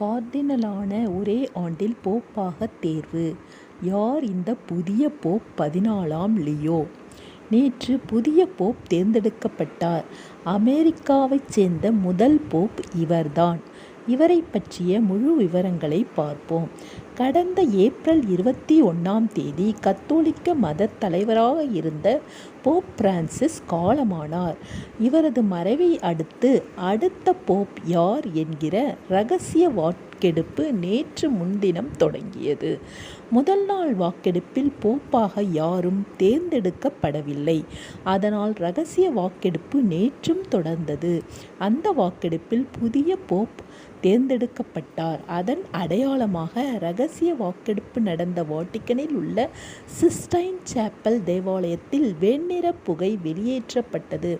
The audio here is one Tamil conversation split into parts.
கார்டினலான ஒரே ஆண்டில் போப்பாக தேர்வு. யார் இந்த புதிய போப் பதினாலாம் லியோ? நேற்று புதிய போப் தேர்ந்தெடுக்கப்பட்டார். அமெரிக்காவைச் சேர்ந்த முதல் போப் இவர்தான். இவரை பற்றிய முழு விவரங்களை பார்ப்போம். கடந்த ஏப்ரல் இருபத்தி ஒன்றாம் தேதி கத்தோலிக்க மத தலைவராக இருந்த போப் பிரான்சிஸ் காலமானார். இவரது மறைவை அடுத்து அடுத்த போப் யார் என்கிற ரகசிய வாக்கெடுப்பு நேற்று முன்தினம் தொடங்கியது. முதல் நாள் வாக்கெடுப்பில் போப்பாக யாரும் தேர்ந்தெடுக்கப்படவில்லை. அதனால் ரகசிய வாக்கெடுப்பு நேற்றும் தொடர்ந்தது. அந்த வாக்கெடுப்பில் புதிய போப் தேர்ந்தெடுக்கப்பட்டார். அதன் அடையாளமாக ரகசிய வாக்கெடுப்பு நடந்த வாட்டிக்கனில் உள்ள சிஸ்டைன் சாப்பல் தேவாலயத்தில் வெண்ணிற புகை வெளியேற்றப்பட்டது.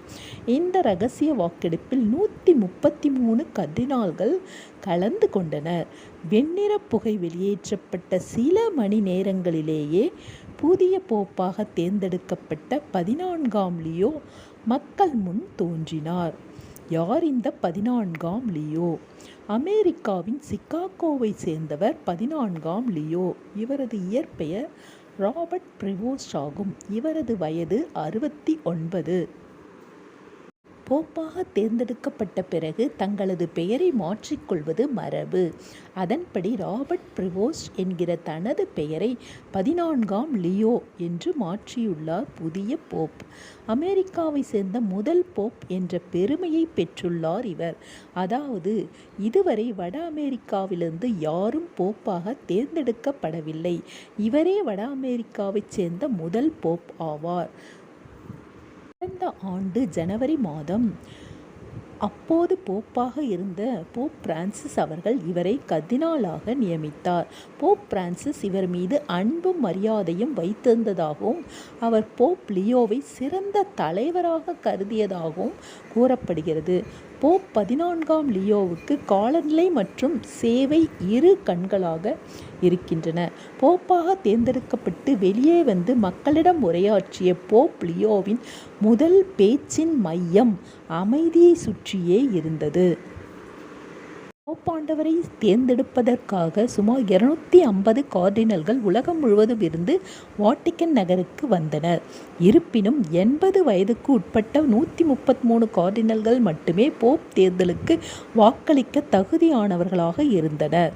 இந்த ரகசிய வாக்கெடுப்பில் நூற்றி முப்பத்தி மூணு கர்தினால்கள் கலந்து கொண்டனர் வெண்ணிற புகை வெளியேற்றப்பட்ட சில மணி நேரங்களிலேயே புதிய போப்பாக தேர்ந்தெடுக்கப்பட்ட பதினான்காம் லியோ மக்கள் முன் தோன்றினார். யார் இந்த பதினான்காம் லியோ? அமெரிக்காவின் சிக்காகோவை சேர்ந்தவர் பதினான்காம் லியோ. இவரது இயற்பெயர் ராபர்ட் ப்ரிவோஸ்ட் ஆகும் இவரது வயது அறுபத்தி ஒன்பது. போப்பாக தேர்ந்தெடுக்கப்பட்ட பிறகு தங்களது பெயரை மாற்றிக்கொள்வது மரபு. அதன்படி ராபர்ட் பிரிவோஸ்ட் என்கிற தனது பெயரை பதினான்காம் லியோ என்று மாற்றியுள்ளார் புதிய போப். அமெரிக்காவை சேர்ந்த முதல் போப் என்ற பெருமையை பெற்றுள்ளார் இவர். அதாவது இதுவரை வட அமெரிக்காவிலிருந்து யாரும் போப்பாக தேர்ந்தெடுக்கப்படவில்லை. இவரே வட அமெரிக்காவைச் சேர்ந்த முதல் போப் ஆவார். கடந்த ஆண்டு ஜனவரி மாதம் அப்போது போப்பாக இருந்த போப் பிரான்சிஸ் அவர்கள் இவரை கர்தினாலாக நியமித்தார். போப் பிரான்சிஸ் இவர் மீது அன்பும் மரியாதையும் வைத்திருந்ததாகவும் அவர் போப் லியோவை சிறந்த தலைவராக கருதியதாகவும் கூறப்படுகிறது. போப் பதினான்காம் லியோவுக்கு காலநிலை மற்றும் சேவை இரு கண்களாக இருக்கின்றன. போப்பாக தேர்ந்தெடுக்கப்பட்டு வெளியே வந்து மக்களிடம் உரையாற்றிய போப் லியோவின் முதல் பேச்சின் மையம் அமைதியை சுற்றியே இருந்தது. போப்பாண்டவரை தேர்ந்தெடுப்பதற்காக சுமார் இருநூத்தி ஐம்பது கார்டினல்கள் உலகம் முழுவதும் இருந்து வாட்டிக்கன் நகருக்கு வந்தனர் இருப்பினும் எண்பது வயதுக்கு உட்பட்ட நூற்றி முப்பத்தி மூணு கார்டினல்கள் மட்டுமே போப் தேர்தலுக்கு வாக்களிக்க தகுதியானவர்களாக இருந்தனர்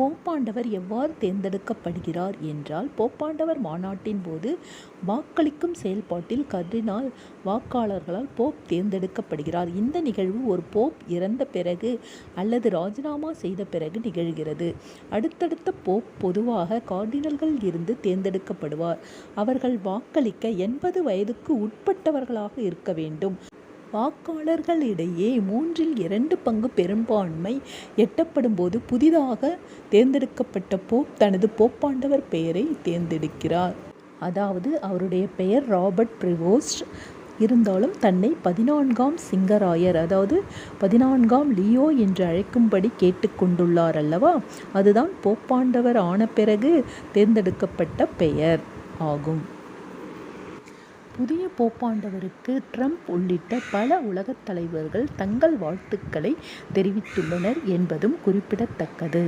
போப்பாண்டவர் எவ்வாறு தேர்ந்தெடுக்கப்படுகிறார் என்றால் போப்பாண்டவர் மாநாட்டின் போது வாக்களிக்கும் செயல்பாட்டில் கர்தினால் வாக்காளர்களால் போப் தேர்ந்தெடுக்கப்படுகிறார். இந்த நிகழ்வு ஒரு போப் இறந்த பிறகு அல்லது ராஜினாமா செய்த பிறகு நிகழ்கிறது. அடுத்தடுத்த போப் பொதுவாக கார்டினல்கள் இருந்து தேர்ந்தெடுக்கப்படுவார். அவர்கள் வாக்களிக்க எண்பது வயதுக்கு உட்பட்டவர்களாக இருக்க வேண்டும். வாக்காளர்களிடையே மூன்றில் இரண்டு பங்கு பெரும்பான்மை எட்டப்படும்போது புதிதாக தேர்ந்தெடுக்கப்பட்ட போப் தனது போப்பாண்டவர் பெயரை தேர்ந்தெடுக்கிறார். அதாவது அவருடைய பெயர் ராபர்ட் ப்ரிவோஸ்ட். இருந்தாலும் தன்னை பதினான்காம் சிங்கராயர் அதாவது பதினான்காம் லியோ என்று அழைக்கும்படி கேட்டுக்கொண்டுள்ளார் அல்லவா? அதுதான் போப்பாண்டவர் ஆன பிறகு தேர்ந்தெடுக்கப்பட்ட பெயர் ஆகும். புதிய போப்பாண்டவருக்கு ட்ரம்ப் உள்ளிட்ட பல உலகத் தலைவர்கள் தங்கள் வாழ்த்துக்களை தெரிவித்துள்ளனர் என்பதும் குறிப்பிடத்தக்கது.